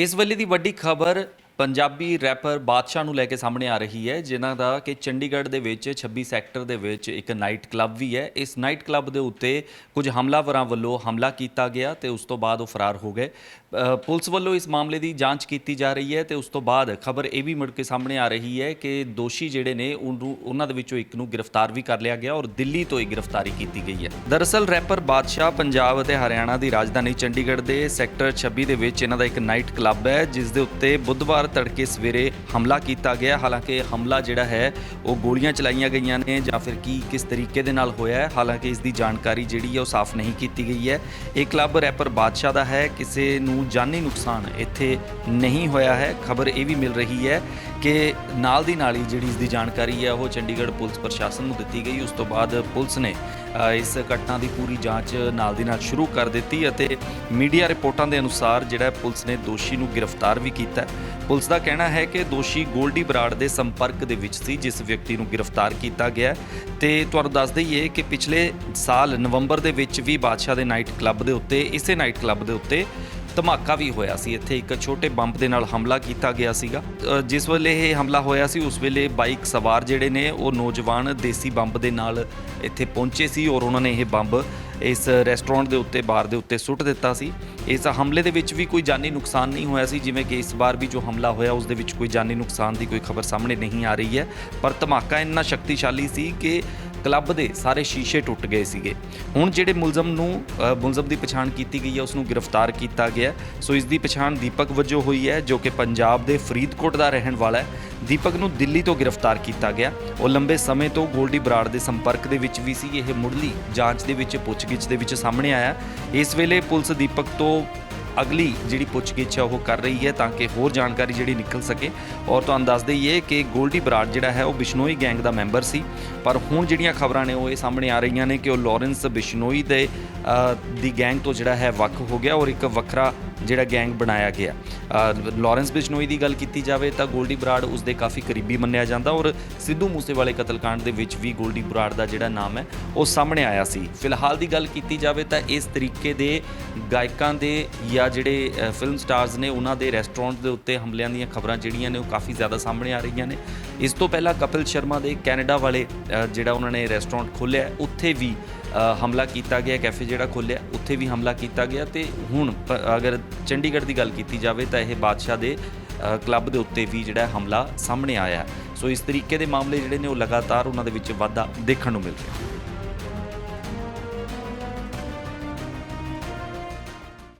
ਇਸ ਵੇਲੇ ਦੀ ਵੱਡੀ ਖਬਰ ਪੰਜਾਬੀ ਰੈਪਰ ਬਾਦਸ਼ਾਹ ਨੂੰ ਲੈ ਕੇ ਸਾਹਮਣੇ ਆ ਰਹੀ ਹੈ, ਜਿਨ੍ਹਾਂ ਦਾ ਕਿ ਚੰਡੀਗੜ੍ਹ ਦੇ ਵਿੱਚ 26 ਸੈਕਟਰ ਦੇ ਵਿੱਚ ਇੱਕ ਨਾਈਟ ਕਲੱਬ ਵੀ ਹੈ। ਇਸ ਨਾਈਟ ਕਲੱਬ ਦੇ ਉੱਤੇ ਕੁਝ ਹਮਲਾਵਰਾਂ ਵੱਲੋਂ ਹਮਲਾ ਕੀਤਾ ਗਿਆ ਤੇ ਉਸ ਤੋਂ ਬਾਅਦ ਉਹ ਫਰਾਰ ਹੋ ਗਏ। ਪੁਲਿਸ ਵੱਲੋਂ ਇਸ ਮਾਮਲੇ ਦੀ ਜਾਂਚ ਕੀਤੀ ਜਾ ਰਹੀ ਹੈ ਤੇ ਉਸ ਤੋਂ ਬਾਅਦ ਖਬਰ ਇਹ ਵੀ ਮੁੜ ਕੇ ਸਾਹਮਣੇ ਆ ਰਹੀ ਹੈ ਕਿ ਦੋਸ਼ੀ ਜਿਹੜੇ ਨੇ, ਉਹਨੂੰ, ਉਹਨਾਂ ਦੇ ਵਿੱਚੋਂ ਇੱਕ ਨੂੰ ਗ੍ਰਿਫਤਾਰ ਵੀ ਕਰ ਲਿਆ ਗਿਆ ਔਰ ਦਿੱਲੀ ਤੋਂ ਹੀ ਗ੍ਰਿਫਤਾਰੀ ਕੀਤੀ ਗਈ ਹੈ। ਦਰਅਸਲ ਰੈਪਰ ਬਾਦਸ਼ਾਹ ਪੰਜਾਬ ਅਤੇ ਹਰਿਆਣਾ ਦੀ ਰਾਜਧਾਨੀ ਚੰਡੀਗੜ੍ਹ ਦੇ ਸੈਕਟਰ 26 ਦੇ ਵਿੱਚ ਇਹਨਾਂ ਦਾ ਇੱਕ ਨਾਈਟ ਕਲੱਬ ਹੈ, ਜਿਸ ਦੇ ਉੱਤੇ ਬੁੱਧਵਾਰ ਤੜਕੇ ਸਵੇਰੇ ਹਮਲਾ ਕੀਤਾ ਗਿਆ। ਹਾਲਾਂਕਿ ਹਮਲਾ ਜਿਹੜਾ ਹੈ, ਉਹ ਗੋਲੀਆਂ ਚਲਾਈਆਂ ਗਈਆਂ ਨੇ ਜਾਂ ਫਿਰ ਕੀ, ਕਿਸ ਤਰੀਕੇ ਦੇ ਨਾਲ ਹੋਇਆ ਹੈ, ਹਾਲਾਂਕਿ ਇਸ ਦੀ ਜਾਣਕਾਰੀ ਜਿਹੜੀ ਹੈ, ਉਹ ਸਾਫ਼ ਨਹੀਂ ਕੀਤੀ ਗਈ ਹੈ। ਇਹ ਕਲੱਬ ਰੈਪਰ ਬਾਦਸ਼ਾਹ ਦਾ ਹੈ, ਕਿਸੇ ਨੂੰ ਜਾਨੀ ਨੁਕਸਾਨ ਇੱਥੇ ਨਹੀਂ ਹੋਇਆ ਹੈ। ਖਬਰ ਇਹ ਵੀ ਮਿਲ ਰਹੀ ਹੈ ਕਿ ਨਾਲ ਦੀ ਨਾਲ ਹੀ ਜਿਹੜੀ ਇਸ ਦੀ ਜਾਣਕਾਰੀ ਹੈ, ਉਹ ਚੰਡੀਗੜ੍ਹ ਪੁਲਿਸ ਪ੍ਰਸ਼ਾਸਨ ਨੂੰ ਦਿੱਤੀ ਗਈ। ਉਸ ਤੋਂ ਬਾਅਦ ਪੁਲਿਸ ਨੇ ਇਸ ਘਟਨਾ ਦੀ ਪੂਰੀ ਜਾਂਚ ਨਾਲ ਦੀ ਨਾਲ ਸ਼ੁਰੂ ਕਰ ਦਿੱਤੀ ਅਤੇ ਮੀਡੀਆ ਰਿਪੋਰਟਾਂ ਦੇ ਅਨੁਸਾਰ ਜਿਹੜਾ ਪੁਲਿਸ ਨੇ ਦੋਸ਼ੀ ਨੂੰ ਗ੍ਰਿਫਤਾਰ ਵੀ ਕੀਤਾ ਪੁਲਿਸ ਦਾ ਕਹਿਣਾ ਹੈ ਕਿ ਦੋਸ਼ੀ ਗੋਲਡੀ ਬਰਾੜ ਦੇ ਸੰਪਰਕ ਦੇ ਵਿੱਚ ਸੀ, ਜਿਸ ਵਿਅਕਤੀ ਨੂੰ ਗ੍ਰਿਫਤਾਰ ਕੀਤਾ ਗਿਆ ਹੈ। ਤੇ ਤੁਹਾਨੂੰ ਦੱਸ ਦਈਏ ਕਿ ਪਿਛਲੇ ਸਾਲ ਨਵੰਬਰ ਦੇ ਵਿੱਚ ਵੀ ਬਾਦਸ਼ਾਹ ਦੇ ਨਾਈਟ ਕਲੱਬ ਦੇ ਉੱਤੇ, ਇਸੇ ਨਾਈਟ ਕਲੱਬ ਦੇ ਉੱਤੇ ਧਮਾਕਾ ਵੀ ਹੋਇਆ ਸੀ। ਇੱਥੇ ਇੱਕ ਛੋਟੇ ਬੰਬ ਦੇ ਨਾਲ ਹਮਲਾ ਕੀਤਾ ਗਿਆ ਸੀਗਾ। ਜਿਸ ਵੇਲੇ ਇਹ ਹਮਲਾ ਹੋਇਆ ਸੀ, ਉਸ ਵੇਲੇ ਬਾਈਕ ਸਵਾਰ ਜਿਹੜੇ ਨੇ, ਉਹ ਨੌਜਵਾਨ ਦੇਸੀ ਬੰਬ ਦੇ ਨਾਲ ਇੱਥੇ ਪਹੁੰਚੇ ਸੀ ਔਰ ਉਹਨਾਂ ਨੇ ਇਹ ਬੰਬ ਇਸ ਰੈਸਟੋਰੈਂਟ ਦੇ ਉੱਤੇ, ਬਾਰ ਦੇ ਉੱਤੇ ਸੁੱਟ ਦਿੱਤਾ ਸੀ। ਇਸ ਹਮਲੇ ਦੇ ਵਿੱਚ ਵੀ ਕੋਈ ਜਾਨੀ ਨੁਕਸਾਨ ਨਹੀਂ ਹੋਇਆ ਸੀ, ਜਿਵੇਂ ਕਿ ਇਸ ਵਾਰ ਵੀ ਜੋ ਹਮਲਾ ਹੋਇਆ, ਉਸ ਦੇ ਵਿੱਚ ਕੋਈ ਜਾਨੀ ਨੁਕਸਾਨ ਦੀ ਕੋਈ ਖਬਰ ਸਾਹਮਣੇ ਨਹੀਂ ਆ ਰਹੀ ਹੈ। ਪਰ ਧਮਾਕਾ ਇੰਨਾ ਸ਼ਕਤੀਸ਼ਾਲੀ ਸੀ ਕਿ ਕਲੱਬ ਦੇ ਸਾਰੇ ਸ਼ੀਸ਼ੇ ਟੁੱਟ ਗਏ ਸੀਗੇ। ਹੁਣ ਜਿਹੜੇ ਮੁਲਜ਼ਮ ਨੂੰ ਮੁਲਜ਼ਮ ਦੀ ਪਛਾਣ ਕੀਤੀ ਗਈ ਹੈ ਉਸ ਨੂੰ ਗ੍ਰਿਫਤਾਰ ਕੀਤਾ ਗਿਆ ਸੋ ਇਸ ਦੀ ਪਛਾਣ ਦੀਪਕ ਵਜੋਂ ਹੋਈ ਹੈ, ਜੋ ਕਿ ਪੰਜਾਬ ਦੇ ਫਰੀਦਕੋਟ ਦਾ ਰਹਿਣ ਵਾਲਾ ਹੈ। ਦੀਪਕ ਨੂੰ ਦਿੱਲੀ ਤੋਂ ਗ੍ਰਿਫਤਾਰ ਕੀਤਾ ਗਿਆ ਉਹ ਲੰਬੇ ਸਮੇਂ ਤੋਂ ਗੋਲਡੀ ਬਰਾੜ ਦੇ ਸੰਪਰਕ ਦੇ ਵਿੱਚ ਵੀ ਸੀ। ਇਹ ਮੁੱਢਲੀ ਜਾਂਚ ਦੇ ਵਿੱਚ, ਪੁੱਛਗਿੱਛ ਦੇ ਵਿੱਚ ਸਾਹਮਣੇ ਆਇਆ ਇਸ ਵੇਲੇ ਪੁਲਿਸ ਦੀਪਕ ਤੋਂ ਅਗਲੀ ਜਿਹੜੀ ਪੁੱਛਗਿੱਛ ਹੈ ਉਹ ਕਰ ਰਹੀ ਹੈ ਤਾਂ ਕਿ ਹੋਰ ਜਾਣਕਾਰੀ ਜਿਹੜੀ ਨਿਕਲ ਸਕੇ। ਔਰ ਤੁਹਾਨੂੰ ਦੱਸ ਦਈਏ ਕਿ ਗੋਲਡੀ ਬਰਾੜ ਜਿਹੜਾ ਹੈ ਉਹ ਬਿਸ਼ਨੋਈ ਗੈਂਗ ਦਾ ਮੈਂਬਰ ਸੀ। ਪਰ ਹੁਣ ਜਿਹੜੀਆਂ ਖਬਰਾਂ ਨੇ ਉਹ ਇਹ ਸਾਹਮਣੇ ਆ ਰਹੀਆਂ ਨੇ ਕਿ ਉਹ ਲਾਰੈਂਸ ਬਿਸ਼ਨੋਈ ਦੇ ਦੀ ਗੈਂਗ ਤੋਂ ਜਿਹੜਾ ਹੈ ਵੱਖ ਹੋ ਗਿਆ ਔਰ ਇੱਕ ਵੱਖਰਾ ਜਿਹੜਾ ਗੈਂਗ ਬਣਾਇਆ ਗਿਆ। ਅ, ਲਾਰੈਂਸ ਬਿਸ਼ਨੋਈ ਦੀ ਗੱਲ ਕੀਤੀ ਜਾਵੇ ਤਾਂ ਗੋਲਡੀ ਬਰਾੜ ਉਸ ਦੇ ਕਾਫੀ ਕਰੀਬੀ ਮੰਨਿਆ ਜਾਂਦਾ ਔਰ ਸਿੱਧੂ ਮੂਸੇਵਾਲੇ ਕਤਲकांड ਦੇ ਵਿੱਚ ਵੀ ਗੋਲਡੀ ਬਰਾੜ ਦਾ ਜਿਹੜਾ ਨਾਮ ਹੈ ਉਹ ਸਾਹਮਣੇ ਆਇਆ ਸੀ। ਫਿਲਹਾਲ ਦੀ ਗੱਲ ਕੀਤੀ ਜਾਵੇ ਤਾਂ ਇਸ ਤਰੀਕੇ ਦੇ ਗਾਇਕਾਂ ਦੇ ਜਾਂ ਜਿਹੜੇ ਫਿਲਮ ਸਟਾਰਸ ਨੇ, ਉਹਨਾਂ ਦੇ ਰੈਸਟੋਰੈਂਟ ਦੇ ਉੱਤੇ ਹਮਲਿਆਂ ਦੀਆਂ ਖਬਰਾਂ ਜਿਹੜੀਆਂ ਨੇ, ਉਹ ਕਾਫੀ ਜ਼ਿਆਦਾ ਸਾਹਮਣੇ ਆ ਰਹੀਆਂ ਨੇ। ਇਸ ਤੋਂ ਪਹਿਲਾਂ ਕਪਿਲ ਸ਼ਰਮਾ ਦੇ ਕੈਨੇਡਾ ਵਾਲੇ ਜਿਹੜਾ ਉਹਨਾਂ ਨੇ ਰੈਸਟੋਰੈਂਟ ਖੋਲ੍ਹਿਆ, ਉੱਥੇ ਵੀ ਹਮਲਾ ਕੀਤਾ ਗਿਆ ਕੈਫੇ ਜਿਹੜਾ ਖੋਲ੍ਹਿਆ, ਉੱਥੇ ਵੀ ਹਮਲਾ ਕੀਤਾ ਗਿਆ ਤੇ ਹੁਣ ਪ- ਅਗਰ ਚੰਡੀਗੜ੍ਹ ਦੀ ਗੱਲ ਕੀਤੀ ਜਾਵੇ ਤਾਂ ਇਹ ਬਾਦਸ਼ਾਹ ਦੇ ਕਲੱਬ ਦੇ ਉੱਤੇ ਵੀ ਜਿਹੜਾ ਹਮਲਾ ਸਾਹਮਣੇ ਆਇਆ। ਸੋ ਇਸ ਤਰੀਕੇ ਦੇ ਮਾਮਲੇ ਜਿਹੜੇ ਨੇ, ਉਹ ਲਗਾਤਾਰ ਉਹਨਾਂ ਦੇ ਵਿੱਚ ਵਾਧਾ ਦੇਖਣ ਨੂੰ ਮਿਲ ਰਿਹਾ।